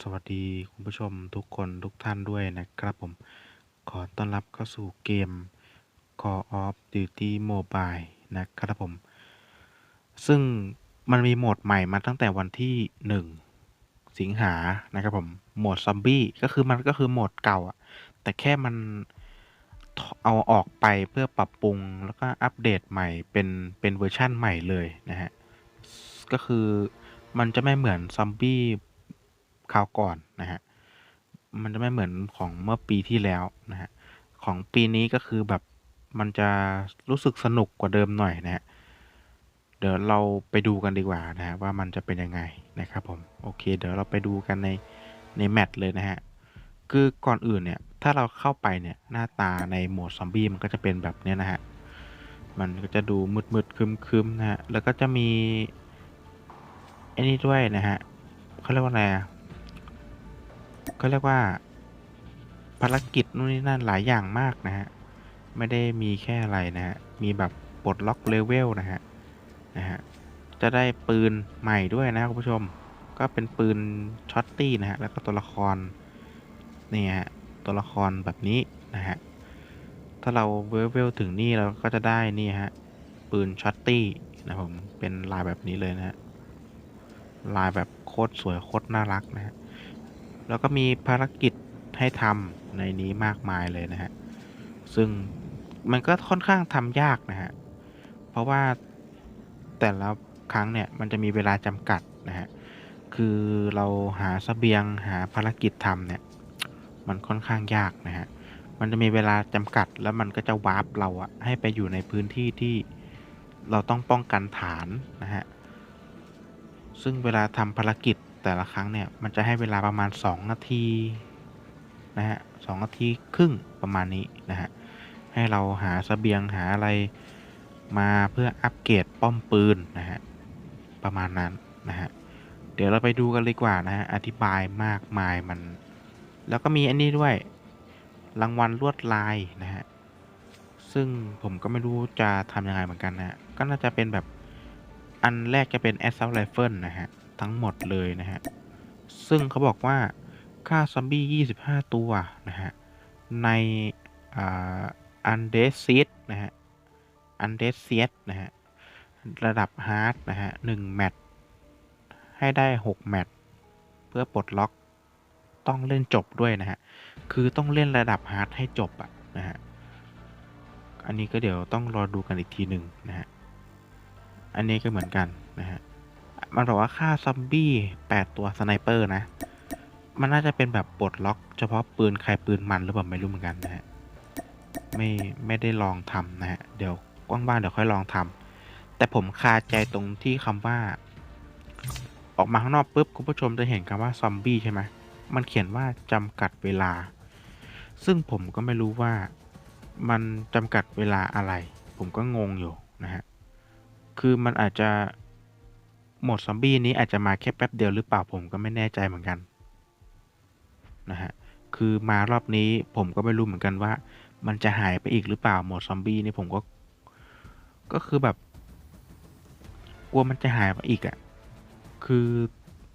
สวัสดีคุณผู้ชมทุกคนทุกท่านด้วยนะครับผม ขอต้อนรับเข้าสู่เกม Call of Duty Mobile นะครับผม ซึ่งมันมีโหมดใหม่มาตั้งแต่วันที่ 1 สิงหานะครับผม โหมดซอมบี้ก็คือมันก็คือโหมดเก่าอะแต่แค่มันเอาออกไปเพื่อปรับปรุงแล้วก็อัปเดตใหม่เป็นเป็นเวอร์ชั่นใหม่เลยนะฮะ ก็คือมันจะไม่เหมือนซอมบี้ คราวก่อนนะฮะ มันจะไม่เหมือนของเมื่อปีที่แล้วนะฮะ ของปีนี้ก็คือแบบมันจะรู้สึกสนุกกว่าเดิมหน่อยนะฮะ เดี๋ยวเราไปดูกันดีกว่านะฮะว่ามันจะเป็นยังไงนะครับผม โอเค เดี๋ยวเราไปดูกันในในแมตช์เลยนะฮะ คือก่อนอื่นเนี่ย ถ้าเราเข้าไปเนี่ยหน้าตาในโหมดซอมบี้มันก็จะเป็นแบบเนี้ยนะฮะ มันก็จะดูมืดๆคึมๆนะฮะ แล้วก็จะมีไอ้นี่ด้วยนะฮะเขาเรียกว่าอะไรอะ เขาเรียกว่า ภารกิจนู่นนี่นั่นหลายอย่างมากนะฮะ ไม่ได้มีแค่อะไรนะฮะ มีแบบปลดล็อกเลเวลนะฮะ นะฮะ จะได้ปืนใหม่ด้วยนะคุณผู้ชม ก็เป็นปืนช็อตตี้นะฮะ แล้วก็ตัวละครนี่ฮะ ตัวละครแบบนี้นะฮะ ถ้าเราเลเวลถึงนี่เราก็จะได้นี่ฮะ ปืนช็อตตี้นะผม เป็นลายแบบนี้เลยนะฮะ ลายแบบโคตรสวยโคตรน่ารักนะฮะ แล้วก็มีภารกิจให้ทำในนี้มากมายเลยนะฮะ ซึ่งมันก็ค่อนข้างทำยากนะฮะ เพราะว่าแต่ละครั้งเนี่ยมันจะมีเวลาจำกัดนะฮะ คือเราหาเสบียงหาภารกิจทำเนี่ย มันค่อนข้างยากนะฮะ มันจะมีเวลาจำกัดแล้วมันก็จะวาร์ปเราอะให้ไปอยู่ในพื้นที่ที่เราต้องป้องกันฐานนะฮะ ซึ่งเวลาทำภารกิจ แต่ละครั้งเนี่ย มันจะให้เวลาประมาณ 2 นาทีนะฮะสองนาทีครึ่งประมาณนี้นะฮะ ให้เราหาสเสบียงหาอะไรมาเพื่ออัปเกรดป้อมปืนนะฮะ ประมาณนั้นนะฮะ เดี๋ยวเราไปดูกันเลยกว่านะฮะ อธิบายมากมายมัน แล้วก็มีอันนี้ด้วย รางวัลลวดลายนะฮะ ซึ่งผมก็ไม่รู้จะทำยังไงเหมือนกันนะฮะก็น่าจะเป็นแบบอันแรกจะเป็น Assault Rifle นะฮะ ทั้งหมดเลยนะฮะ ซึ่งเขาบอกว่าฆ่าซอมบี้ 25 ตัวนะฮะ ในอันเดซ e นะฮะ อันเดซ e นะฮะ ระดับฮาร์ดนะฮะ1แมตช์ให้ได้ 6 แมตช์เพื่อปลดล็อกต้องเล่นจบด้วยนะฮะ คือต้องเล่นระดับฮาร์ดให้จบอะนะฮะ อันนี้ก็เดี๋ยวต้องรอดูกันอีกทีหนึ่งนะฮะ อันนี้ก็เหมือนกันนะฮะ มันบอกว่าฆ่าซอมบี้8ตัวสไนเปอร์นะ มันน่าจะเป็นแบบปลดล็อก เฉพาะปืนใครปืนมันหรือเปล่าไม่รู้เหมือนกันนะฮะ ไม่ไม่ได้ลองทำนะฮะ เดี๋ยวว่างๆเดี๋ยวค่อยลองทำ แต่ผมคาใจตรงที่คำว่า ออกมาข้างนอกปุ๊บคุณผู้ชมจะเห็นคำว่าซอมบี้ใช่ไหมมันเขียนว่าจำกัดเวลา ซึ่งผมก็ไม่รู้ว่ามันจำกัดเวลาอะไร ผมก็งงอยู่นะฮะ คือมันอาจจะ โหมดซอมบี้นี้อาจจะมาแค่แป๊บเดียวหรือเปล่าผมก็ไม่แน่ใจเหมือนกันนะฮะคือมารอบนี้ผมก็ไม่รู้เหมือนกันว่า มันจะหายไปอีกหรือเปล่าโหมดซอมบี้นี่ผมก็ ก็คือแบบ กลัวมันจะหายไปอีกอะ่ะคือ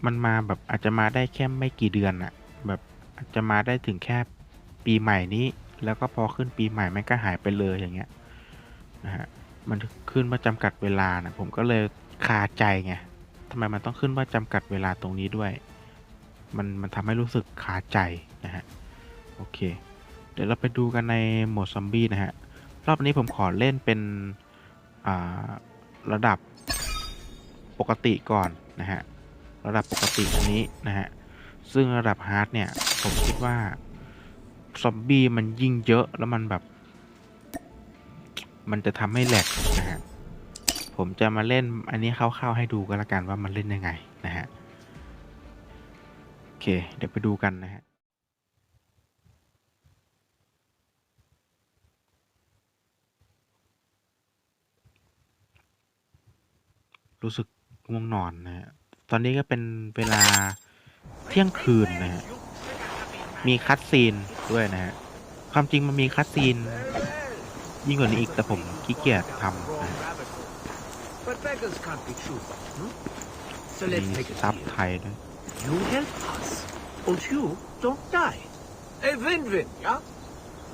มันมาแบบอาจจะมาได้แค่ไม่กี่เดือนอะ่ะ แบบอาจจะมาได้ถึงแค่ปีใหม่นี้ แล้วก็พอขึ้นปีใหม่มันก็หายไปเลยอย่างเงี้ยนะฮะมันขึ้นว่าจำกัดเวลานะผมก็เลยคาใจไง ทำไมมันต้องขึ้นว่าจำกัดเวลาตรงนี้ด้วย มันมันทำให้รู้สึกคาใจนะฮะ โอเค เดี๋ยวเราไปดูกันในโหมดซอมบี้นะฮะ รอบนี้ผมขอเล่นเป็นระดับปกติก่อนนะฮะ ระดับปกติอันนี้นะฮะ ซึ่งระดับฮาร์ดเนี่ย ผมคิดว่าซอมบี้มันยิ่งเยอะแล้วมันแบบ มันจะทำให้แหลกนะฮะ ผมจะมาเล่นอันนี้คร่าวๆให้ดูก็แล้วกันว่ามันเล่นยังไงนะฮะโอเค เดี๋ยวไปดูกันนะฮะรู้สึกง่วงนอนนะฮะ ตอนนี้ก็เป็นเวลาเที่ยงคืนนะฮะ มีคัดซีนด้วยนะฮะ ความจริงมันมีคัดซีนยิ่งกว่านี้อีกแต่ผมขี้เกียจทำนะ But beggars can't be choosers, hmm? So let's มี take it ซับ here. ไทยด้วย You help us, and you don't die. A win-win, yeah?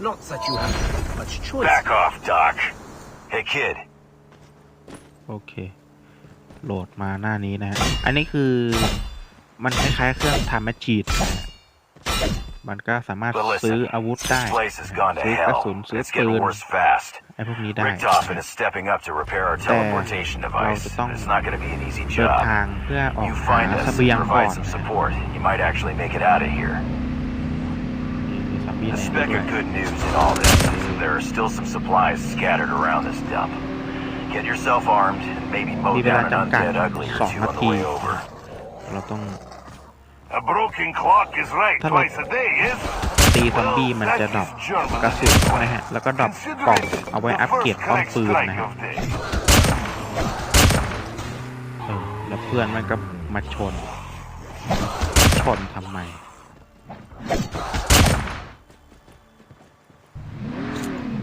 Not that you have much choice. Back off, Doc. Hey, kid. โอเค โหลดมาหน้านี้นะฮะ อันนี้คือมันคล้ายๆเครื่องทำแมชชีนนะฮะ มันก็สามารถ But ซื้อ listen, อาวุธได้ this place has gone to ซื้อกระ hell. สุนซื้อ It's ปื getting น worse fast. ไอ้พวกนี้ได้ Richtofen is stepping up to repair our teleportation device. เราจะต้อง It's not going to be an easy เดิน job. ทางเพื่อออก You หา find เส us บียง and ก่อน provide some support. You might actually make it out of here. นี่มีซอมบี้ A ในนี้ speck ด้วย of good news in all this is that there are still some supplies scattered around this dump. Get yourself armed and maybe mow มีเวลา down an จำกัด undead ugly or สอง two นา on the ที way over. เราต้อง A broken clock is right Hello. twice a day, is ตีซอมบี้มันจะดรอปกระสุนนะฮะ แล้วก็ดรอปกล่องเอาไว้อัปเกรดป้อมปืนนะฮะเออแล้วเพื่อนมันก็มาชน ชนทำไม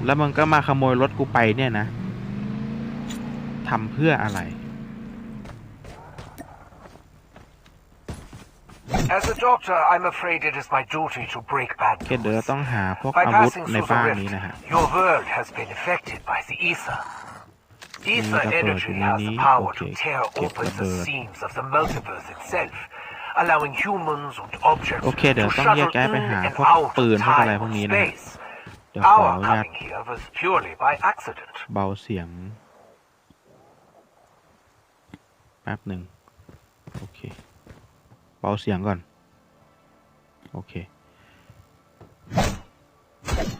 แล้วมันก็มาขโมยรถกูไปเนี่ยนะทำเพื่ออะไร doctor, I'm afraid it is my duty to break bad โอเคเดี๋ยวเราต้องหาพวก By อาวุธ passing ใน through the บ้าน rift, นี้นะฮะ your world has been affected by the ether. Ether Mm, energy that's has the right. power to Okay, tear get open the the bird. seams of the multiverse itself, allowing humans and objects โอเค เดี๋ยว to ต้องแยก shuttle ย้ายไป in หา and พวก out ปืน of พวกอะไร time พวก and นี้นะฮะ space. เดี๋ยวขอ Our อนุญาต coming here was purely by accident. เบาเสียง แป๊บหนึ่ง โอเค เบาเสียงก่อน โอเค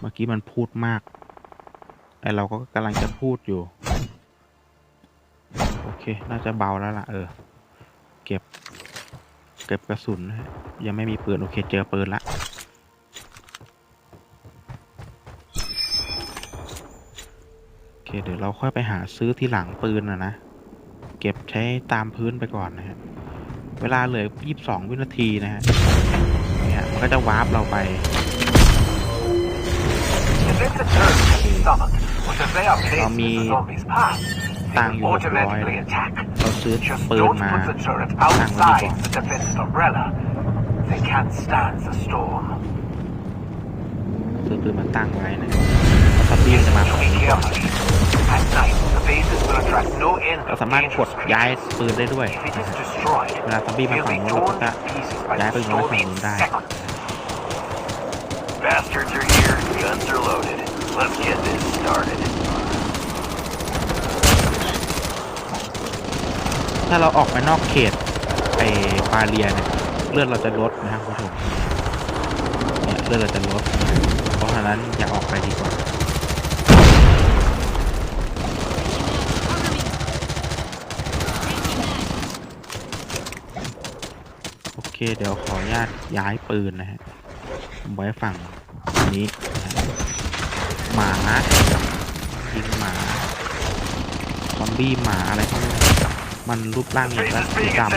เมื่อกี้มันพูดมากไอเราก็กำลังจะพูดอยู่ โอเค น่าจะเบาแล้วล่ะ เออ เก็บ เก็บกระสุนนะฮะยังไม่มีปืน โอเค เจอปืนละโอเค เดี๋ยวเราค่อยไปหาซื้อที่หลังปืนนะนะ เก็บใช้ตามพื้นไปก่อนนะฮะเวลาเหลือ 22 วินาทีนะฮะ เมันก็จะวาร์ปเราไป เรามีตังอยู่ร้อยเราซื้อปืนมาตังไว้ซื้อปืนมาตั้งไว้นะ แล้วซอมบี้จะมา Listen ฝั่ to ง me นี้ก่อน carefully. At night, the bases will attract no end เรา of สามารถกด dangerous ย้าย creatures. ปืนได้ด้วย If it is destroyed, เวลาซอมบี้มา we'll ฝั่ง be นู้นเรา torn ก็จะ to pieces by ย้าย the ปืนมาไว้ storm ฝั่ง in นู้นได้ seconds. Bastards are here. Guns are loaded. Let's get this started. ถ้าเราออกไปนอกเขตไอ้บาเรียเนี่ยเลือดเราจะลดนะครับคุณผู้ชมเนี่ยเลือดเราจะลด เพราะฉะนั้นอย่าออกไปดีกว่า เคเดี๋ยวขออนุญาตย้ายปืนนะฮะไว้ฝั่งนี้นะฮะหมายิงหมาซอมบี้หมาอะไรพวกนี้มันรูปร่างอย่าง Base กับ is สีดำ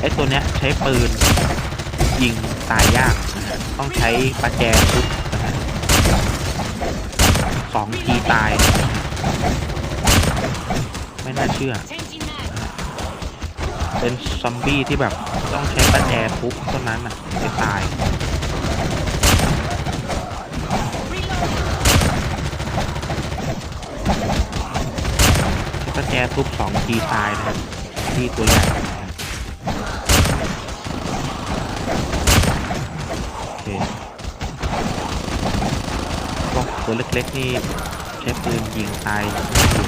ไอตัวเนี้ยใช้ปืนยิงตายยากนะฮะต้องใช้ประแจทุบนะฮะสองทีตาย ไม่น่าเชื่อ เป็นซอมบี้ที่แบบต้องใช้ประแจทุบเท่านั้นอะจะตายใช้ประแจทุบสองทีตายนะครับที่ตัวใหญ่ครับโอเคตัวเล็กๆนี่ใช้ปืนยิงตายง่ายอยู่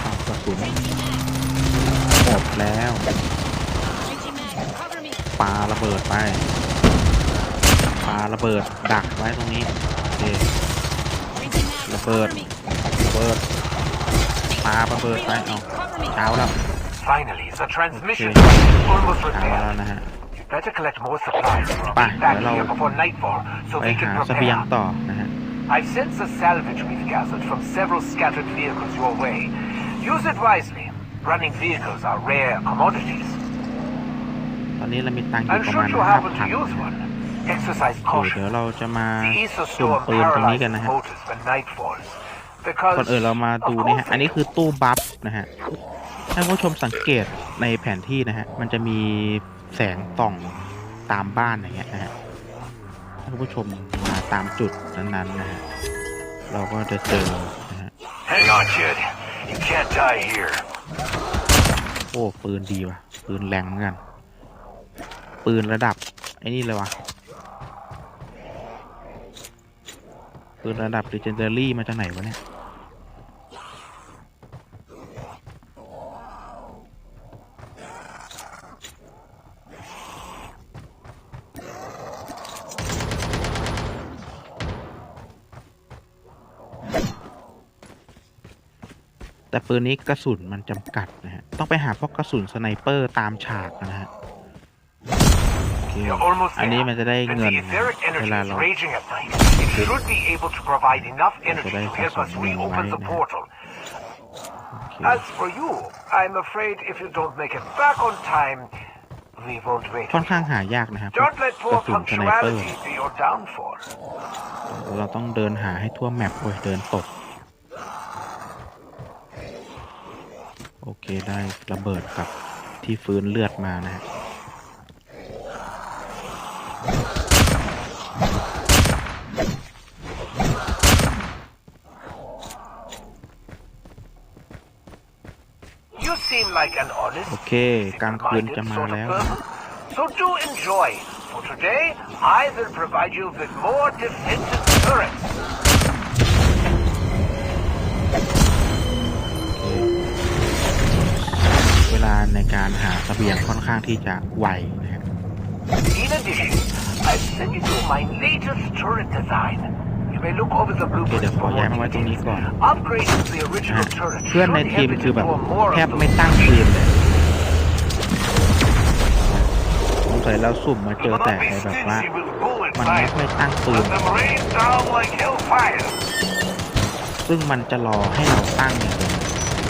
เอากระสุนหมดแล้ว Changing mag. Cover me. ปา ระเบิดไปปาระเบิดดักไว้ตรงนี้โอเค Changing mag. The bird. Cover me. ระเบิดปาระเบิดไปเอา Cover me. เช้าแล้ว Finally, the transmission Okay. line is almost เช้าแล้ว repaired. นะฮะ You'd better collect more supplies and be Bye. back Hello. here before nightfall so ไป we หา can เสบียง prepare. ต่อนะฮะ I've sent the salvage we've gathered from several scattered vehicles your way. Use it wisely. Running vehicles are rare commodities. ตอนนี้เรามีตังค์อยู่ And ประมาณ should you ห้า happen พั to น use one, exercise โอเค caution. เดี๋ยวเราจะมา The Acer สุ่ม storm ปืนตรงนี้กัน paralyzes นะฮะ motors when night falls. Because ก่อนอื่นเรามาดู of นี่ฮะ course อันนี้คือตู้บัฟนะฮะถ้าผู้ชมสังเกตในแผนที่นะฮะ มันจะมีแสงส่องตามบ้านอย่างเงี้ยนะฮะถ้าผู้ชมมาตามจุดนั้นๆนะฮะ เราก็จะเจอนะฮะ Hang on, kid. You can't die here. โอ้ปืนดีว่ะ ปืนแรงเหมือนกัน ปืนระดับ ไอ้นี่เลยวะปืนระดับ Legendary มาจากไหนวะเนี่ยแต่ปืนนี้กระสุนมันจำกัดนะฮะ ต้องไปหาพวกกระสุนสไนเปอร์ตามฉากนะฮะ อเค You're almost อันนี้ there. มันจะได้ When เงิน the นะ etheric เว energy ลา is เรา raging at night, it should be able to provide enough energy today to help us something reopen the right now. portal. โอเค As for you, I'm afraid if you don't make it back on time, we won't wait. ค่อนข้างหายากนะครับพวก Don't let ก poor ระสุนสไนเปอร์ punctuality be your downfall. เราต้องเดินหาให้ทั่วแมปโอ้ยเดินตกโอเคได้ระเบิดกับที่ฟื้นเลือดมานะฮะ You seem like an honest, โอเคกลางคืนจะ simple-minded มา sort of แล้วนะ person. So do enjoy. For today, I will provide you with more defensive turrets. เวลาในการหาเสบียงค่อนข้างที่จะไวนะฮะ In addition, I've sent you my latest turret design. You may look over the โอเค blueprints เดี๋ยวขอ for ย้าย more มาไว้ตรงนี้ details. ก่อน Upgrading the นะ original ฮะ turret เพื่อนใน should ทีม help it คือแบบ perform more แท of บ the ไม่ตั้งปืนเลยสงสัยเราสุ่มมาเจอแต่ไอ้แบบว่ามันไม่ค่อยตั้งปืน Let them rain down like hellfire. ซึ่งมันจะรอให้เราตั้งอย่างเดียว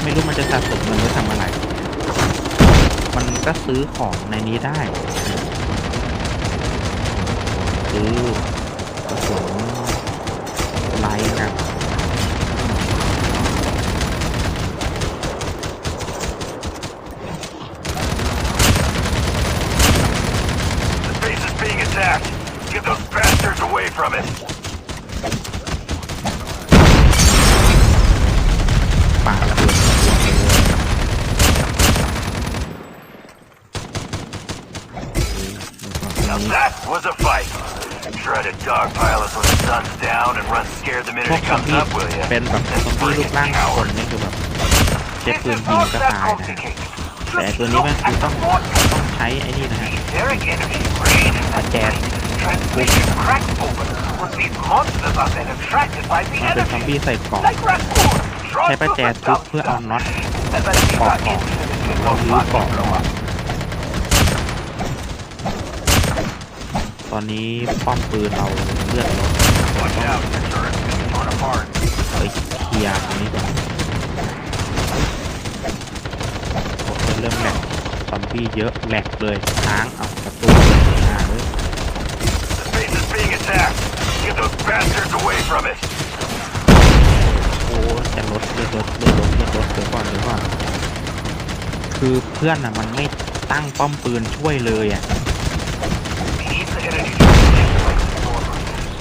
ไม่รู้มันจะสะสมเงินหรือทำอะไร มันก็ซื้อของในนี้ได้ซื้อกระสุน ไลท์ครับ The base is being attacked. Get those bastards away from it. ป่าระเบิดหัวไปเลย Now that was a fight. Try to dogpile us when the sun's down and run scared the พ minute วก it ซอม comes บี้ up, will you? เป็นแบบซอมบี้รูปร่างคนนี่คือแบบเจ็บ This ปืน is ยิง not ก็ that ตายนะฮะ complicated. แต่ไอ้ Just ตัวนี้ look มันคือ at ต้อง the vortex. ต้องใช้ไอ้นี่นะฮะ Etheric energy rages at Again. night. Transmission cracks open when these monsters are then attracted by the มันเป็นซอม energy. บี้ใส่กล่อง Like raccoons, drawn ใช้ประ to แจ the ทุบเพื่อเอา dumpster. น็อต And then these are infinitely เรา more รื้อ fun กล่อง to blow up. ตอนนี้ป้อมปืนเราเลือดลด Watch out, the turret's being torn apart. เอ้ยเคลียร์ตรงนี้ก่อนโอเคเริ่มแหลกซอมบี้เยอะแหลกเลยค้างเอาประตูหาเลย The base is being attacked. Get those bastards away from it. โอ้จะลดเลือดลดเลือดลดเลือดลดเดี๋ยวก่อนเดี๋ยวก่อนคือเพื่อนอะมันไม่ตั้งป้อมปืนช่วยเลยอะ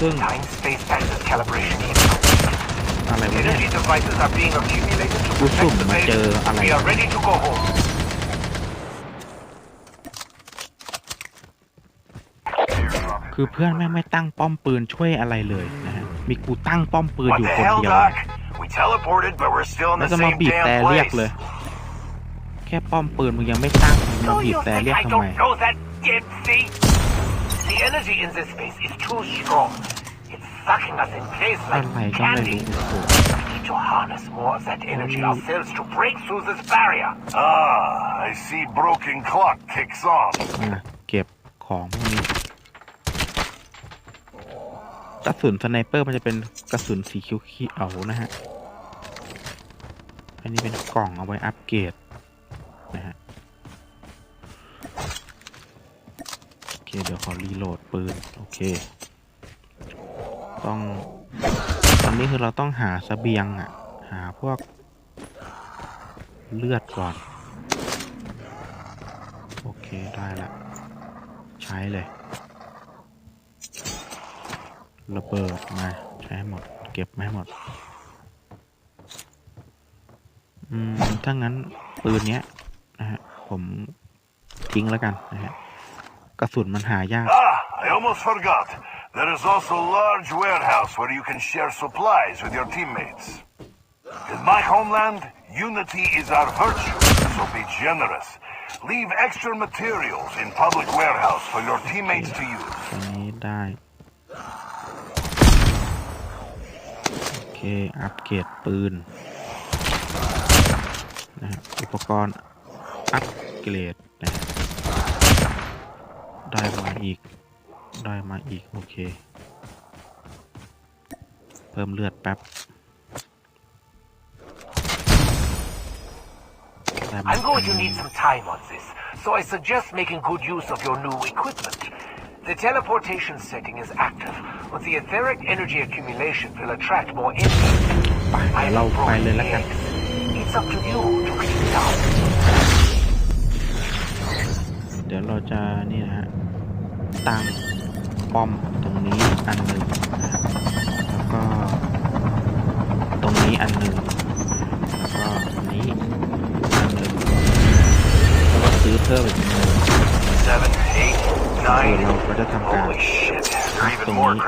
normal. ซึ่ง Time-space axis calibration is อะไรวะเนี่ย Energy devices are being accumulated to กู protect สุ่ม the มาเจอ base. อะไร We are ready to go home. คือเพื่อนแม่งไม่ตั้งป้อมปืนช่วยอะไรเลยนะฮะมีกูตั้งป้อมปืน What อยู่ the คน hell, เดียว Doc? We teleported, but we're still in แล้ว the จะมา same บีบแต่ damn เรียกเลย place. แค่ป้อมปืนมึงยังไม่ตั้งมึงมา So บีบ you แต่ think เรียก I ทำไม don't know that, Gypsy? The energy in this space is too strong. It's sucking us in place อะ like ไรก็ไม่ candy. รู้โอ้โห We need to harness more of that energy ourselves to break through this barrier. Ah, I see broken clock ticks off. อะเก็บของพวกนี้กระสุนสไนเปอร์มันจะเป็นกระสุนสีเขียวๆนะฮะ อันนี้เป็นกล่องเอาไว้อัปเกรดนะฮะ เดี๋ยวขอรีโหลดปืน โอเค ต้อง ตอนนี้คือเราต้องหาเสบียงอะ หาพวก เลือดก่อน โอเค ได้ละ ใช้เลย ระเบิดมา ใช้ให้หมด เก็บมาให้หมด อืม ถ้างั้นปืนเนี้ยนะฮะ ผมทิ้งแล้วกันนะฮะ กระสุนมันหายาก Ah, I almost forgot. There is also a large warehouse where you can share supplies with your teammates. In my homeland, unity is our virtue, so be generous. Leave extra materials in public warehouse for your teammates to use. ตรงนี้ได้ โอเค อัปเกรดปืนนะฮะอุปกรณ์ อัปเกรดนะฮะ ได้มาอีก ได้มาอีก โอเค เพิ่มเลือดแป๊บได้มา I'm going to อันหนึ่ need ง some time on this, so I suggest making good use of your new equipment. The teleportation setting is active, but the etheric energy accumulation will attract more enemies. ไปเดี๋ยวเราไปเลยแล้วกัน It's up to you to clean it up. เดี๋ยวเราจะนี่นะฮะ ตั้งป้อมตรงนี้อันหนึ่งแล้วก็ตรงนี้อันหนึ่งแล้วก็ตรงนี้อันหนึ่งแล้วก็ซื้อเพิ่มอีกหนึ่งเราก็จะทำการพักตรงนี้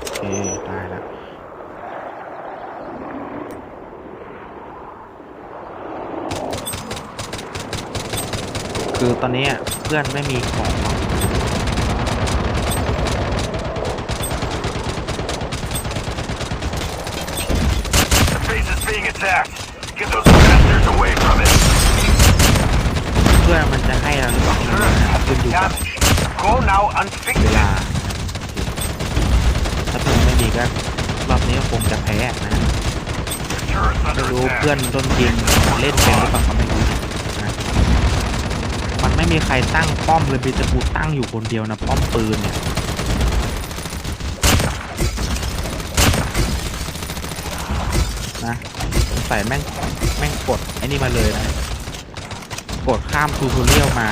โอเคได้แล้ว คือตอนนี้อะเพื่อนไม่มีของหรอก The base is being attacked. Get those bastards away from it. เพื่อนมันจะให้เราหรือเปล่าไม่รู้นะครับขึ้นอยู่กับ Damage. Go now and fix เว it. ลาถ้าเพื่อนไม่มีก็รอบนี้ก็คงจะแพ้นะ Turret's ไม่ under รู้ attack. เพื่อนต้นเกมเล่นเป็นหรือเปล่าก็ไม่รู้นะ ไม่มีใครตั้งป้อมเลยมีแต่กูตั้งอยู่คนเดียวนะป้อมปืนเนี่ยนะสงสัยแม่งแม่งกดไอ้นี่มาเลยนะกดข้ามทูทูเรียลมา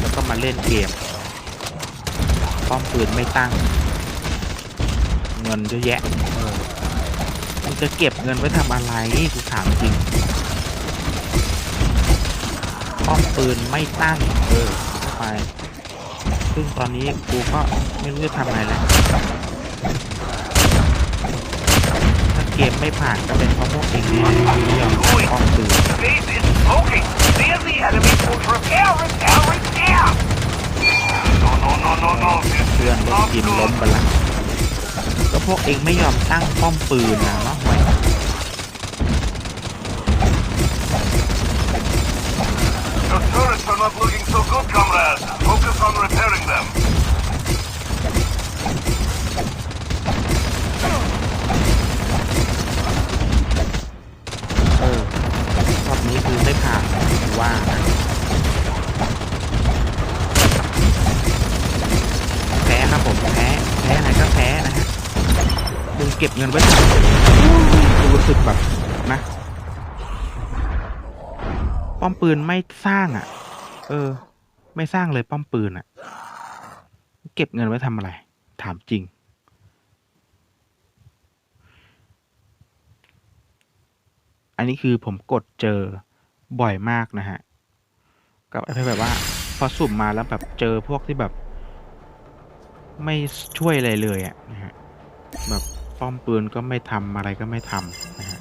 แล้วก็มาเล่นเกม ป้อมปืนไม่ตั้ง เงินเยอะแยะมึงจะเก็บเงินไว้ทำอะไรกูถามจริง ป้อมปืนไม่ตั้งเออเข้าไป ซึ่งตอนนี้กูก็ไม่รู้จะทำไงแล้วถ้าเกมไม่ผ่านก็เป็นเพราะพวกเองแน่ที่ไม่ยอมตั้งป้อมปืน The base is smoking. Near the enemy force. Repair, repair, repair. No, no, no, no, no. This เพื่อน is โดน not กินล้ม good. ไปละก็พวกเองไม่ยอมตั้งป้อมปืนนะเนาะไว้ Your turrets are not looking so good, comrades. Focus on repairing them. เออรอบนี้คือไม่ผ่านกูว่านะแพ้ครับผมแพ้แพ้ไหนก็แพ้นะฮะมึงเก็บเงินไว้ทำไมกูรู้สึกแบบนะ ป้อมปืนไม่สร้างอะ เออ ไม่สร้างเลยป้อมปืนอะ เก็บเงินไว้ทำอะไร ถามจริง อันนี้คือผมกดเจอบ่อยมากนะฮะ กับไอ้แบบว่า พอสุ่มมาแล้วแบบเจอพวกที่แบบ ไม่ช่วยอะไรเลยอะนะฮะ แบบป้อมปืนก็ไม่ทำอะไรก็ไม่ทำนะฮะ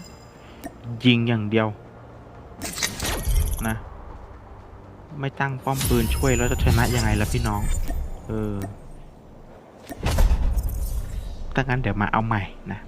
ยิงอย่างเดียว นะ ไม่ตั้งป้อมปืนช่วยแล้วจะชนะยังไงล่ะพี่น้อง เออถ้างั้นเดี๋ยวมาเอาใหม่นะ